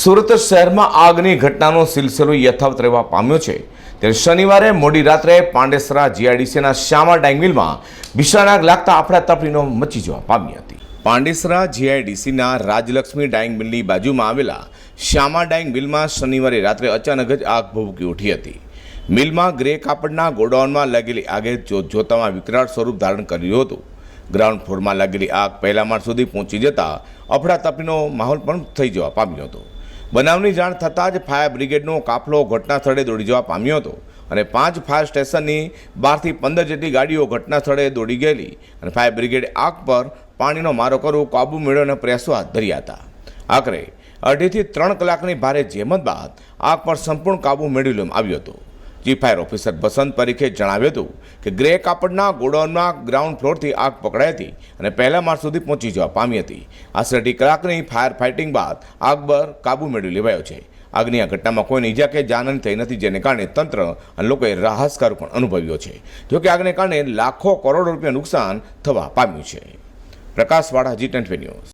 સુરત શહેરમાં આગની ઘટનાનો સિલસિલો યથાવત રહેવા પામ્યો છે. ત્યારે શનિવારે મોડી રાત્રે પાંડેસરા જીઆઈડીસીના શ્યામા ડાંગમિલમાં ભીષણ આગ લાગતા અફડાતફડીનો મચી જવા પામી હતી. પાંડેસરા જીઆઈડીસીના રાજલક્ષ્મી ડાઇંગ મિલની બાજુમાં આવેલા શ્યામા ડાઇંગ મિલમાં શનિવારે રાત્રે અચાનક જ આગ ભભૂકી ઉઠી હતી. મિલમાં ગ્રે કાપડના ગોડાઉનમાં લાગેલી આગે જોત જોતામાં વિકરાળ સ્વરૂપ ધારણ કર્યું હતું. ગ્રાઉન્ડ ફ્લોરમાં લાગેલી આગ પહેલા માળ સુધી પહોંચી જતા અફડાતફડીનો માહોલ પણ થઈ જવા પામ્યો હતો. બનાવની જાણ થતાં જ ફાયર બ્રિગેડનો કાફલો ઘટના સ્થળે દોડી જવા પામ્યો હતો અને પાંચ ફાયર સ્ટેશનની બારથી પંદર જેટલી ગાડીઓ ઘટના સ્થળે દોડી ગયેલી અને ફાયર બ્રિગેડે આગ પર પાણીનો મારો કરવો કાબુ મેળવવાના પ્રયાસો હાથ ધર્યા હતા. આખરે અઢીથી ત્રણ કલાકની ભારે જહેમત બાદ આગ પર સંપૂર્ણ કાબુ મેળવી લેવામાં આવ્યો હતો. ચીફ ફાયર ઓફિસર બસંત પરીખે જણાવ્યું હતું કે ગ્રે કાપડના ગોડાઉનના ગ્રાઉન્ડ ફ્લોરથી આગ પકડાઈ હતી અને પહેલા માળ સુધી પહોંચી જવા પામી હતી. આશરે અઢી કલાકની ફાયર ફાઇટિંગ બાદ આગ પર કાબુ મેળવી લેવાયો છે. આગની આ ઘટનામાં કોઈને ઈજા કે જાનહાની થઈ નથી, જેને કારણે તંત્ર અને લોકોએ રાહતકાર પણ અનુભવ્યો છે. જોકે આગને કારણે લાખો કરોડો રૂપિયા નુકસાન થવા પામ્યું છે. પ્રકાશવાળા જી ટ્વેન્ટી ન્યૂઝ.